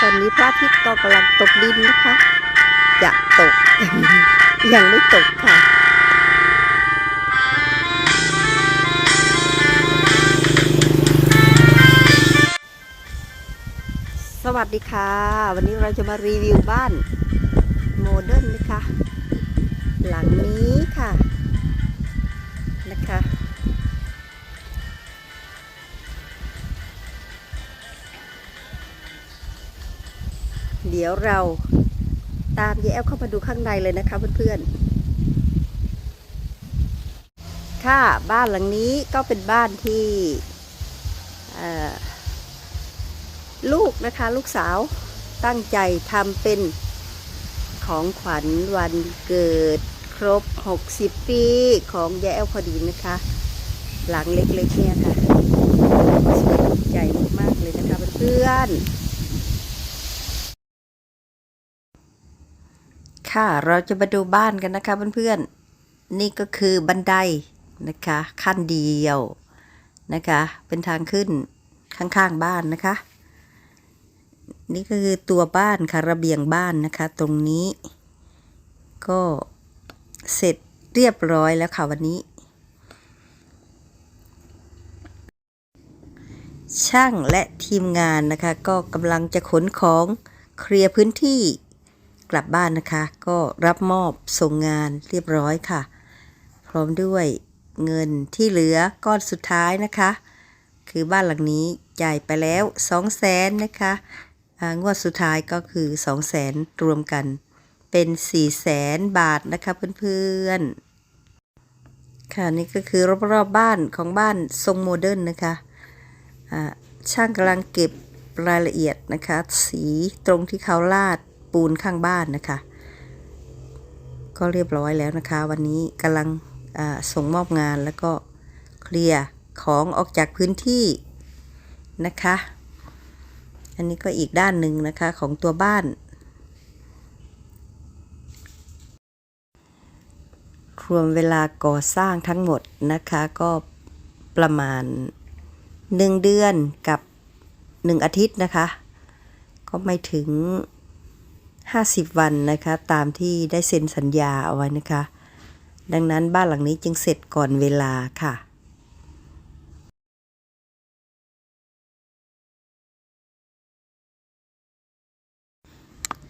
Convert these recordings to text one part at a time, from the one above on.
ตอนนี้พระอาทิตย์ก็กำลังตกดินนะคะจะตก ยังไม่ตกค่ะสวัสดีค่ะ วันนี้เราจะมารีวิวบ้านโมเดิร์นนะคะ หลังนี้ค่ะ ดี๋ยวเราตามยายแอลเข้ามาดูข้างในเลยนะคะเพื่อนๆ ค่ะบ้านหลังนี้ก็เป็นบ้านที่ลูกนะคะลูกสาวตั้งใจทำเป็นของขวัญวันเกิดครบ 60 ปีของยายแอลพอดีนะคะ หลังเล็กๆเนี่ยค่ะสวยใหญ่มากๆเลยนะคะเพื่อนๆ ค่ะ เราจะมาดูบ้านกันนะคะเพื่อนๆ นี่ก็คือบันไดนะคะ ขั้นเดียวนะคะ เป็นทางขึ้นข้างๆบ้านนะคะ นี่ก็คือตัวบ้านค่ะระเบียงบ้านนะคะ ตรงนี้ ก็เสร็จเรียบร้อยแล้วค่ะวันนี้ ช่างและทีมงานนะคะ ก็กำลังจะขนของเคลียร์พื้นที่ กลับบ้านนะคะ ก็รับมอบส่งงานเรียบร้อยค่ะ พร้อมด้วยเงินที่เหลือก้อนสุดท้ายนะคะ คือบ้านหลังนี้จ่ายไปแล้ว2 0 0แสนนะคะงวดสุดท้ายก็คือ 2 0 0แสนรวมกัน เป็น 4 0 0แสนบาทนะคะเพื่อนๆ ค่ะนี่ก็คือรอบๆบบ้านของบ้านทรงโมเดิร์นนะคะอ่าช่างกำลังเก็บรายละเอียดนะคะ สีตรงที่เขาลาด ปูนข้างบ้านนะคะ ก็เรียบร้อยแล้วนะคะ วันนี้กำลังส่งมอบงานแล้วก็เคลียร์ของออกจากพื้นที่นะคะ อันนี้ก็อีกด้านหนึ่งนะคะของตัวบ้าน รวมเวลาก่อสร้างทั้งหมดนะคะก็ประมาณ 1 เดือนกับ 1 อาทิตย์นะคะ ก็ไม่ถึง 50 วันนะคะ ตามที่ได้เซ็นสัญญาเอาไว้นะคะ ดังนั้นบ้านหลังนี้จึงเสร็จก่อนเวลาค่ะ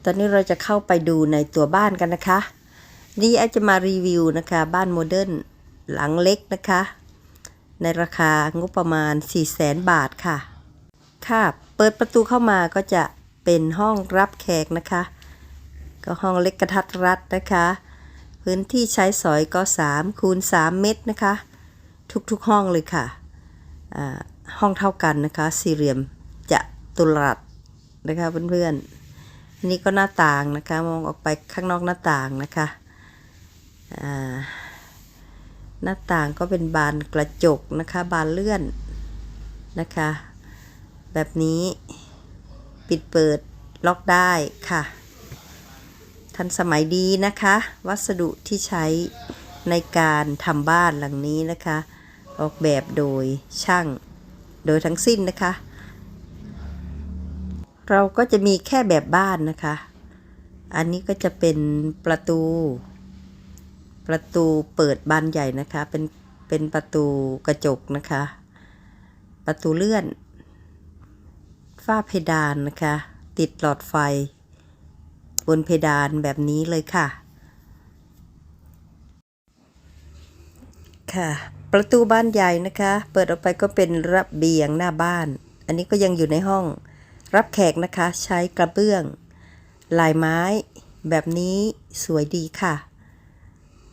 ตอนนี้เราจะเข้าไปดูในตัวบ้านกันนะคะ นี่อาจจะมารีวิวนะคะ บ้านโมเดิร์นหลังเล็กนะคะ ในราคางบประมาณ 4 0 0แสนบาทค่ะ ค่ะ เปิดประตูเข้ามาก็จะเป็นห้องรับแขกนะคะ ก็ห้องเล็กกระทัดรัดนะคะ พื้นที่ใช้สอยก็3คูณ3เมตรนะคะ ทุกๆห้องเลยค่ะห้องเท่ากันนะคะ สี่เหลี่ยมจะตุรัสนะคะเพื่อนๆนี่ก็หน้าต่างนะคะมองออกไปข้างนอกหน้าต่างนะคะหน้าต่างก็เป็นบานกระจกนะคะ บานเลื่อนนะคะ แบบนี้ปิดเปิดล็อกได้ค่ะ ทันสมัยดีนะคะ วัสดุที่ใช้ในการทำบ้านหลังนี้นะคะ ออกแบบโดยช่างโดยทั้งสิ้นนะคะ เราก็จะมีแค่แบบบ้านนะคะ อันนี้ก็จะเป็นประตู ประตูเปิดบานใหญ่นะคะ เป็นเป็นประตูกระจกนะคะ ประตูเลื่อน ฝ้าเพดานนะคะ ติดหลอดไฟ บนเพดานแบบนี้เลยค่ะ ค่ะ ประตูบ้านใหญ่นะคะ เปิดออกไปก็เป็นระเบียงหน้าบ้าน อันนี้ก็ยังอยู่ในห้อง รับแขกนะคะ ใช้กระเบื้อง ลายไม้ แบบนี้สวยดีค่ะ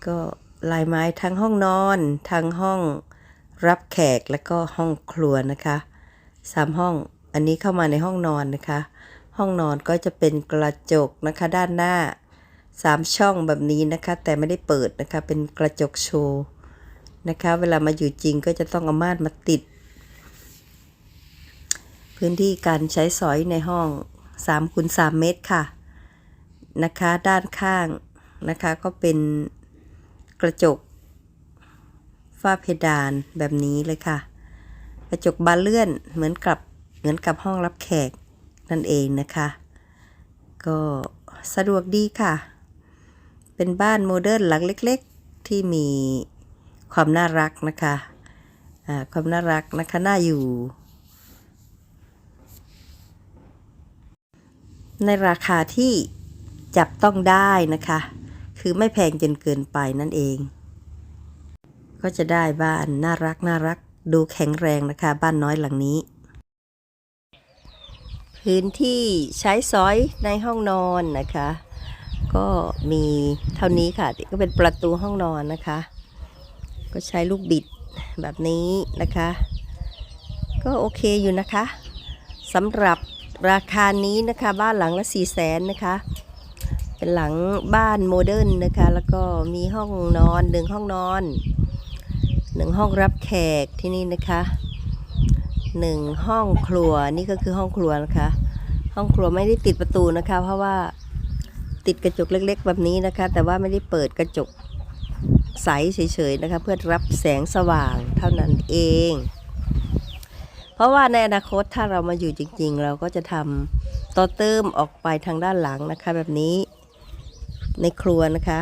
ก็ลายไม้ทั้งห้องนอน ทั้งห้องรับแขกแล้วก็ห้องครัวนะคะสามห้อง อันนี้เข้ามาในห้องนอนนะคะ ห้องนอนก็จะเป็นกระจกนะคะด้านหน้าสามช่องแบบนี้นะคะ แต่ไม่ได้เปิดนะคะ เป็นกระจกโชว์นะคะ เวลามาอยู่จริงก็จะต้องเอาม่านมาติด พื้นที่การใช้สอยในห้อง3คูณ3เมตรค่ะนะคะ ด้านข้างนะคะก็เป็นกระจกฝ้าเพดานแบบนี้เลยค่ะ กระจกบานเลื่อนเหมือนกับเหมือนกับห้องรับแขก นั่นเองนะคะ ก็สะดวกดีค่ะ เป็นบ้านโมเดิร์นหลังเล็กๆ ที่มีความน่ารักนะคะความน่ารักนะคะน่าอยู่ ในราคาที่จับต้องได้นะคะ คือไม่แพงจนเกินไปนั่นเอง ก็จะได้บ้านน่ารักน่ารักดูแข็งแรงนะคะ บ้านน้อยหลังนี้ พื้นที่ใช้สอยในห้องนอนนะคะ ก็มีเท่านี้ค่ะก็เป็นประตูห้องนอนนะคะ ก็ใช้ลูกบิดแบบนี้นะคะ ก็โอเคอยู่นะคะสำหรับราคานี้นะคะบ้านหลังละ4 0 0แสนนะคะ เป็นหลังบ้านโมเดิร์นนะคะ แล้วก็มีห้องนอนหนึ่งห้องนอนหนึ่งห้องรับแขกที่นี่นะคะหนึ่งห้องครัวนี่ก็คือห้องครัวนะคะ ห้องครัวไม่ได้ติดประตูนะคะ เพราะว่าติดกระจกเล็ก ๆ แบบนี้นะคะ แต่ว่าไม่ได้เปิดกระจกใสเฉยๆนะคะ เพื่อรับแสงสว่างเท่านั้นเอง เพราะว่าในอนาคตถ้าเรามาอยู่จริง ๆ เราก็จะทำต่อเติมออกไปทางด้านหลังนะคะ แบบนี้ในครัวนะคะ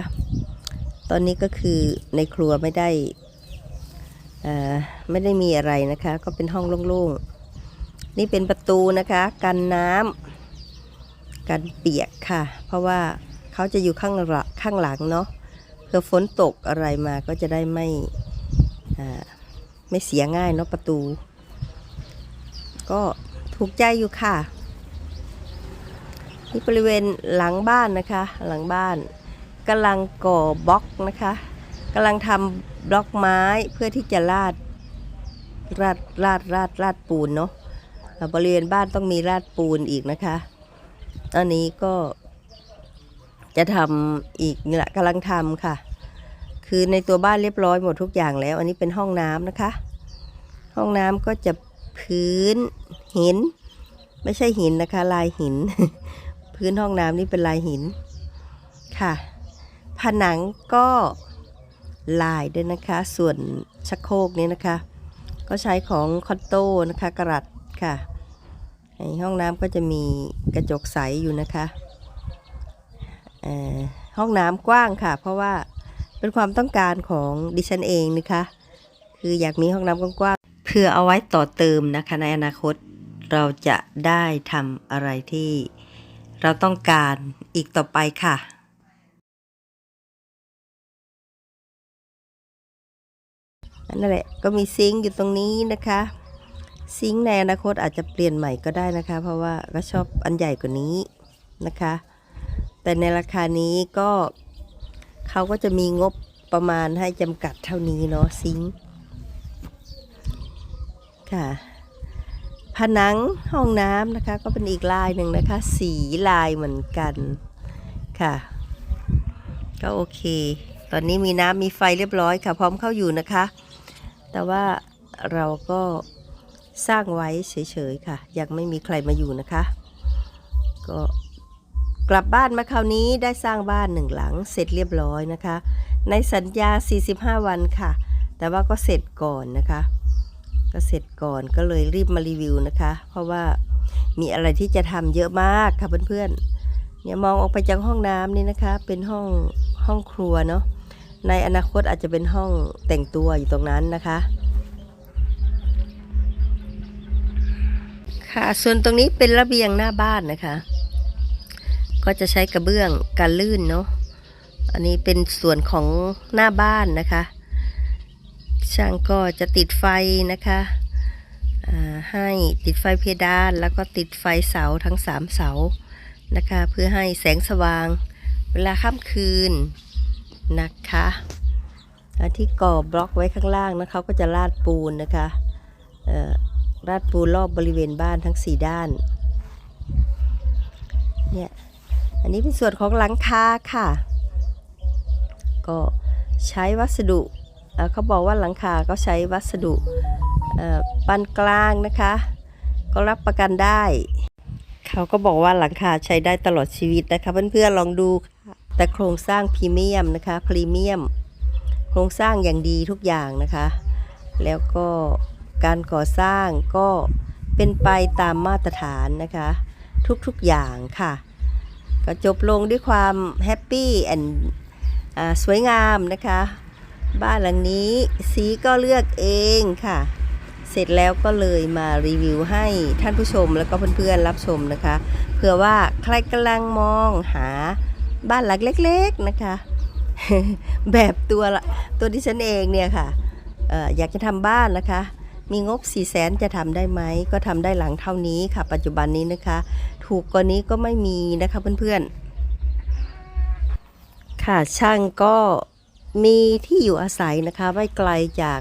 ตอนนี้ก็คือในครัวไม่ได้ไม่ได้มีอะไรนะคะ ก็เป็นห้องโล่งๆ นี่เป็นประตูนะคะ กันน้ำกันเปียกค่ะ เพราะว่าเขาจะอยู่ข้างหลังข้างหลังเนาะเพื่อฝนตกอะไรมาก็จะได้ไม่ไม่เสียง่ายเนาะประตู ก็ถูกใจอยู่ค่ะที่บริเวณหลังบ้านนะคะ หลังบ้านกำลังก่อบล็อกนะคะกำลังทำบล็อกไม้เพื่อที่จะลาดราดราดราดราดปูนเนาะ บริเวณบ้านต้องมีราดปูนอีกนะคะ อันนี้ก็จะทำอีกนี่แหละกำลังทำค่ะ คือในตัวบ้านเรียบร้อยหมดทุกอย่างแล้ว อันนี้เป็นห้องน้ำนะคะ ห้องน้ำก็จะพื้นหิน ไม่ใช่หินนะคะ ลายหิน พื้นห้องน้ำนี่เป็นลายหินค่ะ ผนังก็ลายด้วยนะคะ ส่วนชักโครกนี้นะคะ ก็ใช้ของคอนโต้นะคะกระดัด ค่ะ ในห้องน้ำก็จะมีกระจกใสอยู่นะคะห้องน้ำกว้างค่ะ เพราะว่าเป็นความต้องการของดิฉันเองนะคะ คืออยากมีห้องน้ำกว้างๆเพื่อเอาไว้ต่อเติมนะคะ ในอนาคตเราจะได้ทำอะไรที่เราต้องการอีกต่อไปค่ะนั่นแหละก็มีซิงค์อยู่ตรงนี้นะคะ ซิงในอนาคตอาจจะเปลี่ยนใหม่ก็ได้นะคะ เพราะว่าก็ชอบอันใหญ่กว่านี้นะคะ แต่ในราคานี้ก็เขาก็จะมีงบประมาณให้จำกัดเท่านี้เนาะซิงค่ะผนังห้องน้ำนะคะ ก็เป็นอีกลายหนึ่งนะคะ สีลายเหมือนกันค่ะ ก็โอเค ตอนนี้มีน้ำมีไฟเรียบร้อยค่ะ พร้อมเข้าอยู่นะคะ แต่ว่าเราก็ สร้างไว้เฉยๆค่ะ ยังไม่มีใครมาอยู่นะคะ ก็กลับบ้านมาคราวนี้ได้สร้างบ้านหนึ่งหลังเสร็จเรียบร้อยนะคะ ในสัญญา 45 วันค่ะ แต่ว่าก็เสร็จก่อนนะคะ ก็เสร็จก่อนก็เลยรีบมารีวิวนะคะ เพราะว่ามีอะไรที่จะทำเยอะมากค่ะเพื่อนๆเนี่ยมองออกไปจากห้องน้ำนี่นะคะ เป็นห้องห้องครัวเนาะในอนาคตอาจจะเป็นห้องแต่งตัวอยู่ตรงนั้นนะคะ ค่ะ ส่วนตรงนี้เป็นระเบียงหน้าบ้านนะคะ ก็จะใช้กระเบื้องกันลื่นเนาะ อันนี้เป็นส่วนของหน้าบ้านนะคะ ช่างก็จะติดไฟนะคะให้ติดไฟเพดานแล้วก็ติดไฟเสาทั้งสามเสานะคะ เพื่อให้แสงสว่าง เวลาค่ำคืนนะคะอันที่ก่อบล็อกไว้ข้างล่างนะเขาก็จะลาดปูนนะคะเอ่อ ราดปูรอบบริเวณบ้านทั้งสี่ด้าน เนี่ย อันนี้เป็นส่วนของหลังคาค่ะ ก็ใช้วัสดุเเขาบอกว่าหลังคาก็ใช้วัสดุปานกลางนะคะ ก็รับประกันได้ เขาก็บอกว่าหลังคาใช้ได้ตลอดชีวิตนะคะเพื่อนๆลองดูค่ะแต่โครงสร้างพรีเมียมนะคะพรีเมียม โครงสร้างอย่างดีทุกอย่างนะคะ แล้วก็ การก่อสร้างก็เป็นไปตามมาตรฐานนะคะ ทุกๆอย่างค่ะ ก็จบลงด้วยความแฮปปี้แอนสวยงามนะคะ บ้านหลังนี้สีก็เลือกเองค่ะ เสร็จแล้วก็เลยมารีวิวให้ท่านผู้ชมแล้วก็เพื่อนๆรับชมนะคะเผื่อว่าใครกำลังมองหาบ้านหลังเล็กๆนะคะ แบบตัวตัวดิฉันเองเนี่ยค่ะออยากจะทำบ้านนะคะ มีงบ4ี่แสนจะทำได้ไหม ก็ทำได้หลังเท่านี้ค่ะ ปัจจุบันนี้นะคะ ถูกกว่านี้ก็ไม่มีนะคะเพื่อนๆ ค่ะช่างก็มีที่อยู่อาศัยนะคะไม่ไกลจาก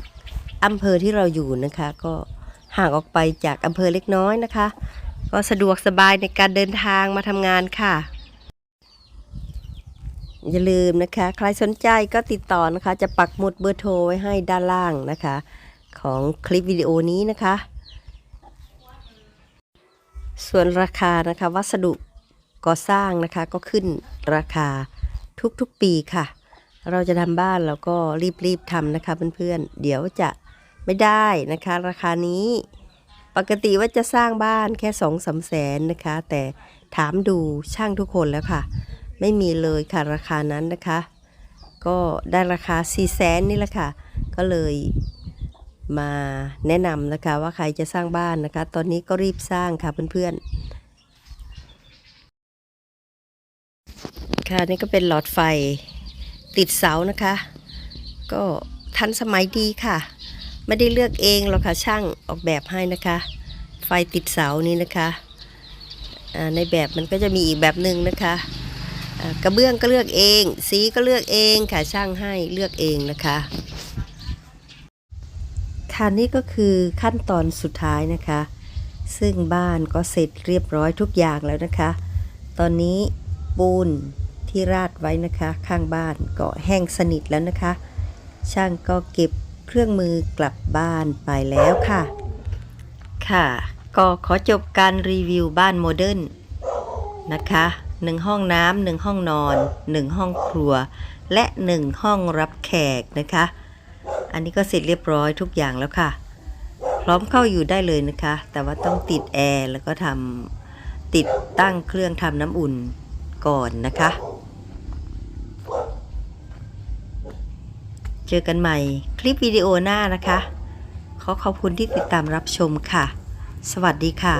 อำเภอที่เราอยู่นะคะ ก็ห่างออกไปจากอำเภอเล็กน้อยนะคะ ก็สะดวกสบายในการเดินทางมาทำงานค่ะ อย่าลืมนะคะ ใครสนใจก็ติดต่อนะคะ จะปักหมุดเบอร์โทรไว้ให้ด้านล่างนะคะ ของคลิปวิดีโอนี้นะคะ ส่วนราคานะคะวัสดุก่อสร้างนะคะก็ขึ้นราคาทุกๆปีค่ะ เราจะทำบ้านเราก็รีบๆทำนะคะเพื่อนๆ เดี๋ยวจะไม่ได้นะคะ ราคานี้ปกติว่าจะสร้างบ้านแค่สองสามแสนนะคะ แต่ถามดูช่างทุกคนแล้วค่ะ ไม่มีเลยค่ะราคานั้นนะคะ ก็ได้ราคา4ี่แสนนี่แหละค่ะ ก็เลย มาแนะนำนะคะว่าใครจะสร้างบ้านนะคะ ตอนนี้ก็รีบสร้างค่ะเพื่อนๆ ค่ะนี่ก็เป็นหลอดไฟติดเสานะคะ ก็ทันสมัยดีค่ะ ไม่ได้เลือกเองหรอกค่ะช่างออกแบบให้นะคะ ไฟติดเสานี้นะคะในแบบมันก็จะมีอีกแบบหนึ่งนะคะกระเบื้องก็เลือกเอง สีก็เลือกเองค่ะช่างให้เลือกเองนะคะ ค่ะนี่ก็คือขั้นตอนสุดท้ายนะคะ ซึ่งบ้านก็เสร็จเรียบร้อยทุกอย่างแล้วนะคะ ตอนนี้ปูนที่ราดไว้นะคะ ข้างบ้านก็แห้งสนิทแล้วนะคะ ช่างก็เก็บเครื่องมือกลับบ้านไปแล้วค่ะ ค่ะ ก็ขอจบการรีวิวบ้านโมเดิร์นนะคะหนึ่งห้องน้ำหนึ่งห้องนอนหนึ่งห้องครัว และหนึ่งห้องรับแขกนะคะ อันนี้ก็เสร็จเรียบร้อยทุกอย่างแล้วค่ะ พร้อมเข้าอยู่ได้เลยนะคะ แต่ว่าต้องติดแอร์แล้วก็ทำติดตั้งเครื่องทำน้ำอุ่นก่อนนะคะ เจอกันใหม่คลิปวิดีโอหน้านะคะ ขอขอบคุณที่ติดตามรับชมค่ะ สวัสดีค่ะ